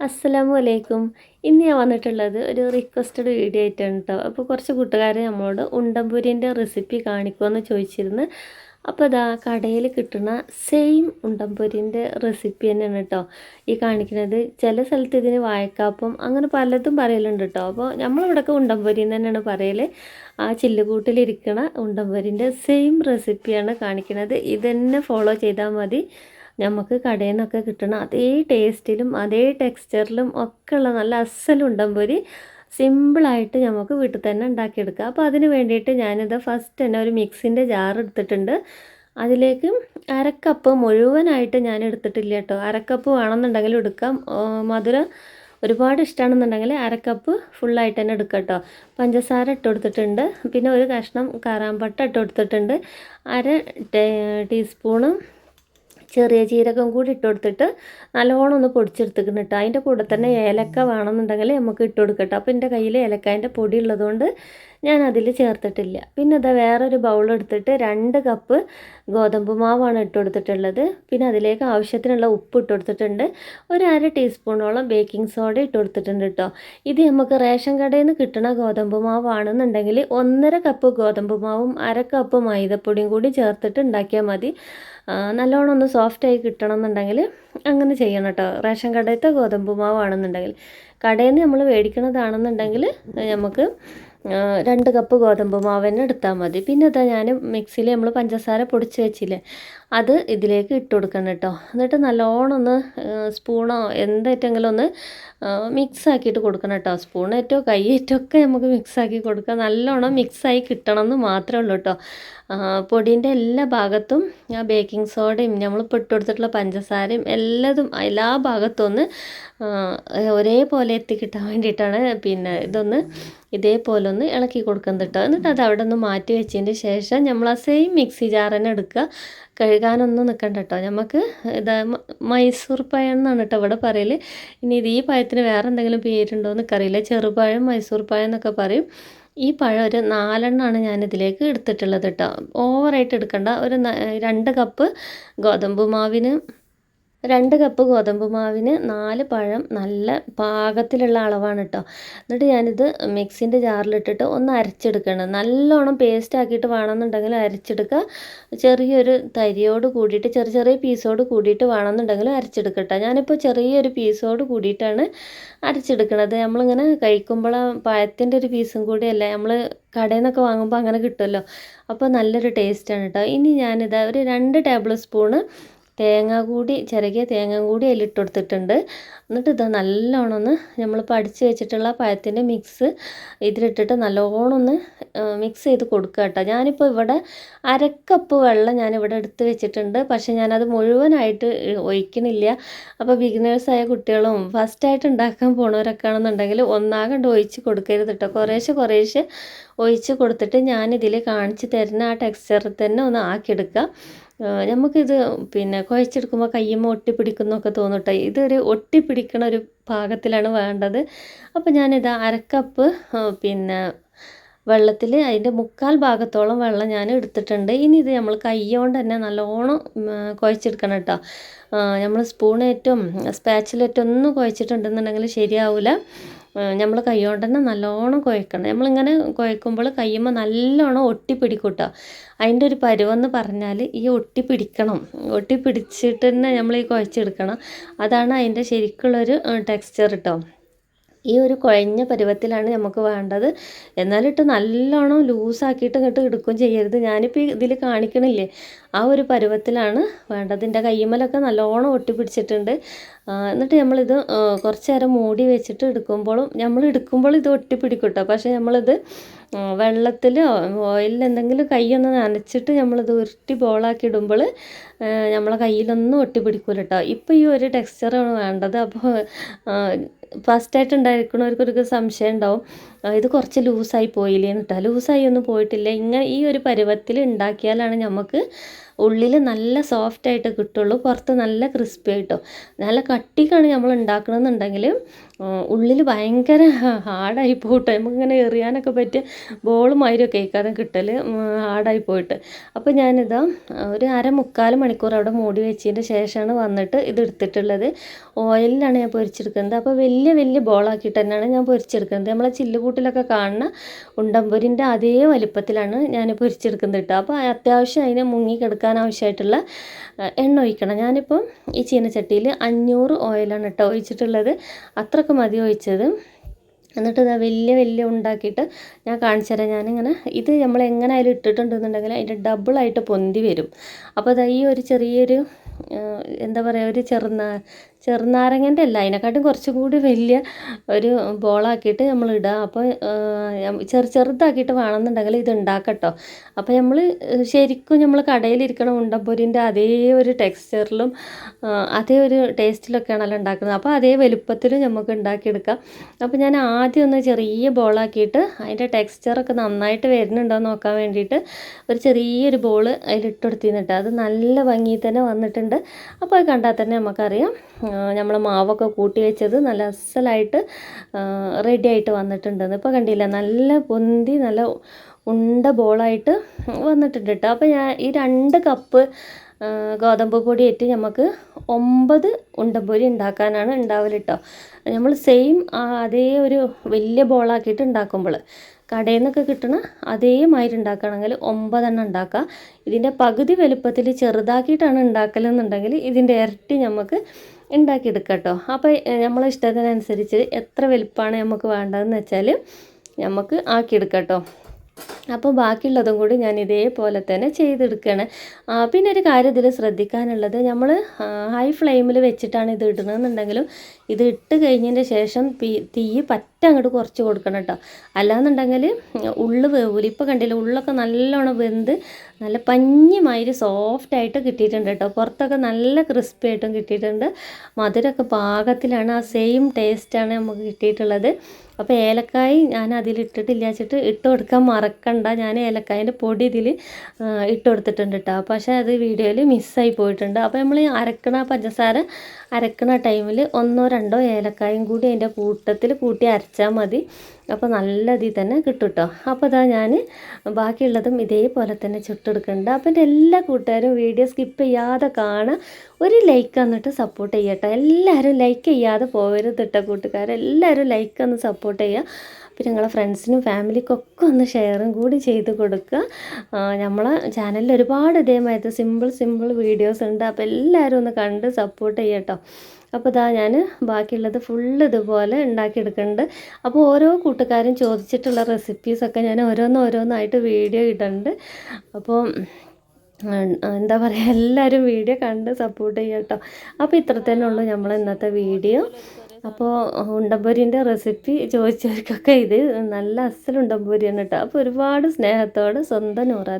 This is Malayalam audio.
അസ്സലാമു അലൈക്കും. ഇന്ന് ഞാൻ വന്നിട്ടുള്ളത് ഒരു റിക്വസ്റ്റഡ് വീഡിയോ ആയിട്ടാണ് കേട്ടോ അപ്പോൾ കുറച്ച് കൂട്ടുകാർ നമ്മളോട് ഉണ്ടംപുരിന്റെ റെസിപ്പി കാണിക്കുമെന്ന് ചോദിച്ചിരുന്നു. അപ്പോൾ അതാ കടയിൽ കിട്ടുന്ന സെയിം ഉണ്ടംപുരിന്റെ റെസിപ്പി തന്നെയാണ് കേട്ടോ ഈ കാണിക്കുന്നത് ചില സ്ഥലത്ത് ഇതിന് വായക്കാപ്പം അങ്ങനെ പലതും പറയലുണ്ട് കേട്ടോ അപ്പോൾ നമ്മളിവിടെയൊക്കെ ഉണ്ടംപൊരി തന്നെയാണ് പറയൽ ആ ചില്ലുകൂട്ടിലിരിക്കണ ഉണ്ടംപൊരിന്റെ സെയിം റെസിപ്പിയാണ് കാണിക്കുന്നത് ഇതന്നെ ഫോളോ ചെയ്താൽ മതി. നമുക്ക് കടയിൽ നിന്നൊക്കെ കിട്ടണ അതേ ടേസ്റ്റിലും അതേ ടെക്സ്ചറിലും ഒക്കെ ഉള്ള നല്ല അസലുണ്ടംപൊരി സിമ്പിളായിട്ട് നമുക്ക് വീട്ടിൽ തന്നെ ഉണ്ടാക്കിയെടുക്കാം അപ്പോൾ അതിന് വേണ്ടിയിട്ട് ഞാനിത് ഫസ്റ്റ് തന്നെ ഒരു മിക്സിന്റെ ജാർ എടുത്തിട്ടുണ്ട്. അതിലേക്ക് അരക്കപ്പ് മുഴുവനായിട്ട് ഞാൻ എടുത്തിട്ടില്ല കേട്ടോ. അരക്കപ്പ് വേണമെന്നുണ്ടെങ്കിൽ എടുക്കാം. മധുരം ഒരുപാട് ഇഷ്ടമാണെന്നുണ്ടെങ്കിൽ അരക്കപ്പ് ഫുള്ളായിട്ട് തന്നെ എടുക്കാം കേട്ടോ. പഞ്ചസാര ഇട്ട് കൊടുത്തിട്ടുണ്ട്. പിന്നെ ഒരു കഷ്ണം കറാമ്പട്ട ഇട്ട് കൊടുത്തിട്ടുണ്ട്. അര ടീസ്പൂണ് ചെറിയ ജീരകം കൂടി ഇട്ട് കൊടുത്തിട്ട് നല്ലോണം ഒന്ന് പൊടിച്ചെടുത്തിക്കണം കേട്ടോ. അതിന്റെ കൂടെ തന്നെ ഏലക്ക വേണമെന്നുണ്ടെങ്കിൽ നമുക്ക് ഇട്ട് കൊടുക്കട്ടോ അപ്പോൾ എന്റെ കയ്യിൽ ഏലക്കായന്റെ പൊടി ഉള്ളതുകൊണ്ട് ഞാൻ അതിൽ ചേർത്തിട്ടില്ല. പിന്നെ അതാ വേറൊരു ബൗൾ എടുത്തിട്ട് രണ്ട് കപ്പ് ഗോതമ്പ് മാവാണ് ഇട്ട് കൊടുത്തിട്ടുള്ളത് പിന്നെ അതിലേക്ക് ആവശ്യത്തിനുള്ള ഉപ്പ് ഇട്ട് കൊടുത്തിട്ടുണ്ട് ഒരു അര ടീസ്പൂണോളം ബേക്കിംഗ് സോഡ ഇട്ട് കൊടുത്തിട്ടുണ്ട് കേട്ടോ ഇത് നമുക്ക് റേഷൻ കടയിൽ നിന്ന് കിട്ടുന്ന ഗോതമ്പ് മാവാണെന്നുണ്ടെങ്കിൽ ഒന്നര കപ്പ് ഗോതമ്പ് മാവും അര കപ്പ് മൈദപ്പൊടിയും കൂടി ചേർത്തിട്ട് ഉണ്ടാക്കിയാൽ മതി. നല്ലോണം ഒന്ന് സോഫ്റ്റായി കിട്ടണം എന്നുണ്ടെങ്കിൽ അങ്ങനെ ചെയ്യണം കേട്ടോ റേഷൻ കടയിലത്തെ ഗോതമ്പ് മാവാണെന്നുണ്ടെങ്കിൽ. കടയിൽ നിന്ന് നമ്മൾ മേടിക്കണതാണെന്നുണ്ടെങ്കിൽ നമുക്ക് രണ്ട് കപ്പ് ഗോതമ്പ് മാവ് തന്നെ എടുത്താൽ മതി. പിന്നെ അതാ ഞാൻ മിക്സിയിൽ നമ്മൾ പഞ്ചസാര പൊടിച്ച് വെച്ചില്ലേ അത് ഇതിലേക്ക് ഇട്ട് കൊടുക്കണം കേട്ടോ. എന്നിട്ട് നല്ലോണം ഒന്ന് സ്പൂണോ എന്തായിട്ടെങ്കിലും ഒന്ന് മിക്സ് ആക്കിയിട്ട് കൊടുക്കണം കേട്ടോ. സ്പൂണേറ്റോ കൈയേറ്റോ ഒക്കെ നമുക്ക് മിക്സ് ആക്കി കൊടുക്കാം. നല്ലോണം മിക്സായി കിട്ടണം എന്ന് മാത്രമേ ഉള്ളൂ കേട്ടോ. പൊടീന്റെ എല്ലാ ഭാഗത്തും ആ ബേക്കിംഗ് സോഡയും നമ്മളിപ്പോൾ ഇട്ട് കൊടുത്തിട്ടുള്ള പഞ്ചസാരയും എല്ലാതും എല്ലാ ഭാഗത്തും ഒന്ന് ഒരേപോലെ എത്തിക്കിട്ടാൻ വേണ്ടിയിട്ടാണ് പിന്നെ ഇതൊന്ന് ഇതേപോലെ ഒന്ന് ഇളക്കി കൊടുക്കുന്നത് കേട്ടോ. എന്നിട്ട് അത് അവിടെ ഒന്ന് മാറ്റി വെച്ചതിന്റെ ശേഷം നമ്മൾ ആ സെയിം മിക്സി തന്നെ എടുക്കുക. കഴുകാനൊന്നും നിൽക്കണ്ട കേട്ടോ നമുക്ക് ഇത് മൈസൂർ പഴം എന്നാണ് കേട്ടോ ഇവിടെ പറയൽ ഇനി ഇത് ഈ പഴത്തിന് വേറെ എന്തെങ്കിലും പേരുണ്ടോ എന്നൊക്കെ ചെറുപഴം മൈസൂർ പഴം എന്നൊക്കെ പറയും. ഈ പഴം ഒരു നാലെണ്ണമാണ് ഞാൻ ഇതിലേക്ക് എടുത്തിട്ടുള്ളത് കേട്ടോ ഓവറായിട്ട് എടുക്കണ്ട. ഒരു രണ്ട് കപ്പ് ഗോതമ്പ് മാവിന് രണ്ട് കപ്പ് ഗോതമ്പ് മാവിന് നാല് പഴം നല്ല പാകത്തിലുള്ള അളവാണ് കേട്ടോ എന്നിട്ട് ഞാനിത് മിക്സിന്റെ ജാറിലിട്ടിട്ട് ഒന്ന് അരച്ചെടുക്കണം. നല്ലോണം പേസ്റ്റ് ആക്കിയിട്ട് വേണമെന്നുണ്ടെങ്കിൽ അരച്ചെടുക്കുക. ചെറിയൊരു തരിയോട് കൂടിയിട്ട് ചെറിയ ചെറിയ പീസോട് കൂടിയിട്ട് വേണമെന്നുണ്ടെങ്കിൽ അരച്ചെടുക്കട്ടെ ഞാനിപ്പോൾ ചെറിയൊരു പീസോട് കൂടിയിട്ടാണ് അരച്ചെടുക്കണത്. നമ്മളിങ്ങനെ കഴിക്കുമ്പോൾ പഴത്തിന്റെ ഒരു പീസും കൂടിയല്ല നമ്മൾ കടയിൽ നിന്നൊക്കെ വാങ്ങുമ്പോൾ അങ്ങനെ കിട്ടുമല്ലോ. അപ്പോൾ നല്ലൊരു ടേസ്റ്റാണ് കേട്ടോ ഇനി ഞാനിത് ഒരു രണ്ട് ടേബിൾ സ്പൂണ് തേങ്ങ കൂടി ചിരകിയ തേങ്ങ കൂടി അതിലിട്ട് കൊടുത്തിട്ടുണ്ട് എന്നിട്ട് ഇത് നല്ലോണം ഒന്ന് നമ്മൾ അടിച്ച് വെച്ചിട്ടുള്ള പഴത്തിന്റെ മിക്സ് ഇതിലിട്ടിട്ട് നല്ലോണം ഒന്ന് മിക്സ് ചെയ്ത് കൊടുക്കുക കേട്ടോ. ഞാനിപ്പോൾ ഇവിടെ അരക്കപ്പ് വെള്ളം ഞാനിവിടെ എടുത്ത് വെച്ചിട്ടുണ്ട്. പക്ഷേ ഞാനത് മുഴുവനായിട്ട് ഒഴിക്കണില്ല. അപ്പോൾ ബിഗിനേഴ്സായ കുട്ടികളും ഫസ്റ്റായിട്ട് ഉണ്ടാക്കാൻ പോണവരൊക്കെ ആണെന്നുണ്ടെങ്കിൽ ഒന്നാകണ്ട് ഒഴിച്ച് കൊടുക്കരുത് കേട്ടോ. കുറേശ്ശെ കുറേശ്ശെ ഒഴിച്ച് കൊടുത്തിട്ട് ഞാനിതിൽ കാണിച്ച് തരുന്ന ആ ടെക്സ്ചർ തന്നെ ഒന്ന് ആക്കിയെടുക്കുക. നമുക്കിത് പിന്നെ കുഴച്ചെടുക്കുമ്പോൾ കയ്യുമ്മ ഒട്ടിപ്പിടിക്കുന്നൊക്കെ തോന്നട്ടെ. ഇതൊരു ഒട്ടിപ്പിടിക്കണ ഒരു പാകത്തിലാണ് വേണ്ടത്. അപ്പോൾ ഞാനിത് അരക്കപ്പ് പിന്നെ വെള്ളത്തിൽ അതിന്റെ മുക്കാൽ ഭാഗത്തോളം വെള്ളം ഞാൻ എടുത്തിട്ടുണ്ട്. ഇനി ഇത് നമ്മൾ കൈകൊണ്ട് തന്നെ നല്ലോണം കുഴച്ചെടുക്കണം കേട്ടോ. നമ്മൾ സ്പൂണേറ്റും സ്പാച്ചിലേറ്റും ഒന്നും കുഴച്ചിട്ടുണ്ടെന്നുണ്ടെങ്കിൽ ശരിയാവില്ല നമ്മൾ കൈകൊണ്ട് തന്നെ നല്ലോണം കുഴക്കണം നമ്മളിങ്ങനെ കുഴക്കുമ്പോൾ കയ്യുമ്പോൾ നല്ലോണം ഒട്ടിപ്പിടിക്കും കേട്ടോ അതിന്റെ ഒരു പരുവെന്ന് പറഞ്ഞാൽ ഈ ഒട്ടി ഒട്ടിപ്പിടിക്കണം. ഒട്ടിപ്പിടിച്ചിട്ട് തന്നെ നമ്മൾ ഈ കുഴച്ചെടുക്കണം. അതാണ് അതിന്റെ ശരിക്കുള്ളൊരു ടെക്സ്ചർ കേട്ടോ ഈ ഒരു കുഴഞ്ഞ പരുവത്തിലാണ് നമുക്ക് വേണ്ടത്. എന്നാലിട്ട് നല്ലോണം ലൂസാക്കിയിട്ട് ഇങ്ങോട്ട് എടുക്കുകയും ചെയ്യരുത്. ഞാനിപ്പോൾ ഇതിൽ കാണിക്കണില്ലേ? ആ ഒരു പരുവത്തിലാണ് വേണ്ടത്. എന്റെ നല്ലോണം ഒട്ടിപ്പിടിച്ചിട്ടുണ്ട്. എന്നിട്ട് നമ്മളിത് കുറച്ച് നേരം മൂടി വെച്ചിട്ട് എടുക്കുമ്പോഴും നമ്മൾ എടുക്കുമ്പോൾ ഇത് ഒട്ടിപ്പിടിക്കട്ടോ കേട്ടോ പക്ഷേ നമ്മളിത് വെള്ളത്തിൽ ഓയിലിൽ എന്തെങ്കിലും കൈയൊന്ന് നനച്ചിട്ട് നമ്മളിത് ഉരുട്ടി ബോളാക്കി ഇടുമ്പോൾ നമ്മളെ കയ്യിലൊന്നും ഒട്ടിപ്പിടിക്കൂല കേട്ടോ ഇപ്പോൾ ഈ ഒരു ടെക്സ്ചറാണ് വേണ്ടത്. അപ്പോൾ ഫസ്റ്റായിട്ട് ഉണ്ടായിരിക്കുന്നവർക്കൊരു സംശയം ഉണ്ടാവും ഇത് കുറച്ച് ലൂസായി പോയില്ലേ എന്നിട്ടാ ലൂസായി ഒന്നും പോയിട്ടില്ല. ഇങ്ങനെ ഈ ഒരു പരുവത്തിൽ ഉണ്ടാക്കിയാലാണ് നമുക്ക് ഉള്ളിൽ നല്ല സോഫ്റ്റ് ആയിട്ട് കിട്ടുള്ളൂ. പുറത്ത് നല്ല ക്രിസ്പി ആയിട്ടോ. നല്ല കട്ടിക്കാണ് നമ്മൾ ഉണ്ടാക്കണമെന്നുണ്ടെങ്കിൽ ഉള്ളിൽ ഭയങ്കര ഹാർഡായി പോയിട്ട് നമുക്കിങ്ങനെ എറിയാനൊക്കെ പറ്റിയ മൈരൊക്കെ കേൾക്കാതെ കിട്ടൽ ഹാർഡായി പോയിട്ട്. അപ്പോൾ ഞാനിതാ ഒരു അര മുക്കാൽ മണിക്കൂർ അവിടെ മൂടി വെച്ചതിന്റെ ശേഷമാണ് വന്നിട്ട് ഇത് എടുത്തിട്ടുള്ളത്. ഓയിലിലാണ് ഞാൻ പൊരിച്ചെടുക്കുന്നത്. അപ്പോൾ വലിയ വലിയ വലിയ ബോളാക്കിയിട്ട് തന്നെയാണ് ഞാൻ പൊരിച്ചെടുക്കുന്നത്. നമ്മളെ ചില്ലുകൂട്ടിലൊക്കെ കാണുന്ന ഉണ്ടമ്പൊരിന്റെ അതേ വലിപ്പത്തിലാണ് ഞാൻ പൊരിച്ചെടുക്കുന്നത് കേട്ടോ. അപ്പോൾ അത്യാവശ്യം അതിനെ മുങ്ങി കിടക്കാൻ ആവശ്യമായിട്ടുള്ള എണ്ണ ഒഴിക്കണം. ഞാനിപ്പം ഈ ചീനച്ചട്ടിയിൽ അഞ്ഞൂറ് ഓയിലാണ് കേട്ടോ ഒഴിച്ചിട്ടുള്ളത്. അത്രയ്ക്ക് മതി ഒഴിച്ചത്. എന്നിട്ട് ഇതാ വലിയ വലിയ ഉണ്ടാക്കിയിട്ട് ഞാൻ കാണിച്ചു തരാം. ഞാനിങ്ങനെ ഇത് നമ്മൾ എങ്ങനെ അതിൽ ഇട്ടിട്ടുണ്ടെന്നുണ്ടെങ്കിൽ അതിന്റെ ഡബിളായിട്ട് പൊന്തി വരും. അപ്പോൾ അതാ ഈ ഒരു ചെറിയൊരു എന്താ പറയുക ഒരു ചെറുനാ ചെറുനാരങ്ങന്റെ അല്ല അതിനെക്കാട്ടും കുറച്ചും കൂടി വലിയ ഒരു ബോളാക്കിയിട്ട് നമ്മൾ ഇടുക അപ്പോൾ ചെറു ചെറുതാക്കിയിട്ട് വേണമെന്നുണ്ടെങ്കിൽ ഇത് ഉണ്ടാക്കട്ടോ. അപ്പോൾ നമ്മൾ ശരിക്കും നമ്മൾ കടയിലിരിക്കണ ഉണ്ടപ്പൊരിന്റെ അതേ ഒരു ടെക്സ്ചറിലും അതേ ഒരു ടേസ്റ്റിലൊക്കെയാണല്ലോ ഉണ്ടാക്കുന്നത്. അപ്പോൾ അതേ വലുപ്പത്തിലും നമുക്ക് ഉണ്ടാക്കിയെടുക്കാം. അപ്പോൾ ഞാൻ ആദ്യം ഒന്ന് ചെറിയ ബോളാക്കിയിട്ട് അതിന്റെ ടെക്സ്ചറൊക്കെ നന്നായിട്ട് വരുന്നുണ്ടോ നോക്കാൻ വേണ്ടിയിട്ട് ഒരു ചെറിയൊരു ബോൾ അതിലിട്ട് കൊടുത്തിരുന്നിട്ട് അത് നല്ല ഭംഗിയിൽ തന്നെ വന്നിട്ടുണ്ട്. അപ്പോൾ അത് കണ്ടാൽ തന്നെ നമുക്കറിയാം നമ്മൾ മാവൊക്കെ കൂട്ടി വെച്ചത് നല്ല അസലായിട്ട് റെഡി ആയിട്ട് വന്നിട്ടുണ്ടെന്ന്. ഇപ്പോൾ കണ്ടില്ല നല്ല പൊന്തി നല്ല ഉണ്ട ബോളായിട്ട് വന്നിട്ടുണ്ട് കേട്ടോ അപ്പോൾ ഞാൻ ഈ രണ്ട് കപ്പ് ഗോതമ്പ് പൊടി ഇട്ട് നമുക്ക് ഒമ്പത് ഉണ്ടപ്പൊരി ഉണ്ടാക്കാനാണ് ഉണ്ടാവൽ കേട്ടോ നമ്മൾ സെയിം അതേ ഒരു വലിയ ബോളാക്കിയിട്ട് ഉണ്ടാക്കുമ്പോൾ കടയിൽ നിന്നൊക്കെ കിട്ടണ അതേ അതേമാതിരി ഉണ്ടാക്കുകയാണെങ്കിൽ ഒമ്പതെണ്ണം ഉണ്ടാക്കുക ഇതിന്റെ പകുതി വലുപ്പത്തിൽ ചെറുതാക്കിയിട്ടാണ് ഉണ്ടാക്കലെന്നുണ്ടെങ്കിൽ ഇതിന്റെ ഇരട്ടി നമുക്ക് ഉണ്ടാക്കിയെടുക്കാം കേട്ടോ അപ്പോൾ നമ്മളെ ഇഷ്ടത്തിനനുസരിച്ച് എത്ര വലുപ്പമാണ് നമുക്ക് വേണ്ടതെന്ന് വെച്ചാൽ നമുക്ക് ആക്കിയെടുക്കാം കേട്ടോ അപ്പോൾ ബാക്കിയുള്ളതും കൂടി ഞാൻ ഇതേപോലെ തന്നെ ചെയ്തെടുക്കുകയാണ്. പിന്നെ ഒരു കാര്യം ഇതിൽ ശ്രദ്ധിക്കാനുള്ളത്. നമ്മൾ ഹൈ ഫ്ലെയിമിൽ വെച്ചിട്ടാണ് ഇത് ഇടുന്നതെന്നുണ്ടെങ്കിലും ഇത് ഇട്ട് കഴിഞ്ഞതിന്റെ ശേഷം തീ പറ്റ അങ്ങോട്ട് കുറച്ച് കൊടുക്കണം കേട്ടോ. അല്ലാന്നുണ്ടെങ്കിൽ ഉള്ളു വേവൂല. ഇപ്പോൾ കണ്ടില്ല ഉള്ളൊക്കെ നല്ലോണം വെന്ത് നല്ല പഞ്ഞിമാതിരി സോഫ്റ്റായിട്ട് കിട്ടിയിട്ടുണ്ട് കേട്ടോ. പുറത്തൊക്കെ നല്ല ക്രിസ്പി ആയിട്ടും കിട്ടിയിട്ടുണ്ട്. മധുരമൊക്കെ പാകത്തിലാണ്. ആ സെയിം ടേസ്റ്റാണ് നമുക്ക് കിട്ടിയിട്ടുള്ളത്. അപ്പോൾ ഏലക്കായ് ഞാൻ അതിലിട്ടിട്ടില്ല വെച്ചിട്ട് ഇട്ട് കൊടുക്കാൻ മറക്കണ്ട. ഞാൻ ഏലക്കായന്റെ പൊടി ഇതിൽ ഇട്ട് കൊടുത്തിട്ടുണ്ട് കേട്ടോ പക്ഷേ അത് വീഡിയോയിൽ മിസ്സായി പോയിട്ടുണ്ട്. അപ്പോൾ നമ്മൾ അരക്കണ പഞ്ചസാര അരക്കണ ടൈമിൽ ഒന്നോ രണ്ടോ ഏലക്കായും കൂടി അതിന്റെ കൂട്ടത്തിൽ കൂട്ടി അരച്ചാൽ മതി. അപ്പോൾ നല്ല ഇതിൽ തന്നെ കിട്ടും കേട്ടോ അപ്പോൾ അതാ ഞാൻ ബാക്കിയുള്ളതും ഇതേപോലെ തന്നെ ചുട്ടെടുക്കുന്നുണ്ട്. അപ്പോൾ എന്റെ എല്ലാ കൂട്ടുകാരും വീഡിയോ സ്കിപ്പ് ചെയ്യാതെ കാണാൻ ഒരു ലൈക്ക് എന്നിട്ട് സപ്പോർട്ട് ചെയ്യട്ടോ. എല്ലാവരും ലൈക്ക് ചെയ്യാതെ പോകരുത് കേട്ടോ കൂട്ടുകാരെല്ലാവരും ലൈക്ക് ഒന്ന് സപ്പോർട്ട് ചെയ്യുക. പിന്നെ നിങ്ങളെ ഫ്രണ്ട്സിനും ഫാമിലിക്കൊക്കെ ഒന്ന് ഷെയറും കൂടി ചെയ്ത് കൊടുക്കുക. നമ്മളെ ചാനലിൽ ഒരുപാട് ഇതേമാതിരി സിമ്പിൾ സിമ്പിൾ വീഡിയോസ് ഉണ്ട്. അപ്പോൾ എല്ലാവരും ഒന്ന് കണ്ട് സപ്പോർട്ട് ചെയ്യട്ടോ അപ്പോൾ ഇതാ ഞാൻ ബാക്കിയുള്ളത് ഫുള്ള് ഇതുപോലെ ഉണ്ടാക്കിയെടുക്കുന്നുണ്ട്. അപ്പോൾ ഓരോ കൂട്ടുകാരും ചോദിച്ചിട്ടുള്ള റെസിപ്പീസൊക്കെ ഞാൻ ഓരോന്ന് ഓരോന്നായിട്ട് വീഡിയോ ഇടുന്നുണ്ട്. അപ്പോൾ എന്താ പറയുക എല്ലാവരും വീഡിയോ കണ്ട് സപ്പോർട്ട് ചെയ്യട്ടോ അപ്പോൾ ഇത്ര തന്നെ ഉള്ളൂ നമ്മൾ ഇന്നത്തെ വീഡിയോ അപ്പോൾ ഉണ്ടംപൊരിന്റെ റെസിപ്പി ചോദിച്ചവർക്കൊക്കെ ഇത് നല്ല അസൽ ഉണ്ടംപൊരിയാണ് കേട്ടോ അപ്പോൾ ഒരുപാട് സ്നേഹത്തോടെ സ്വന്തം നൂറാ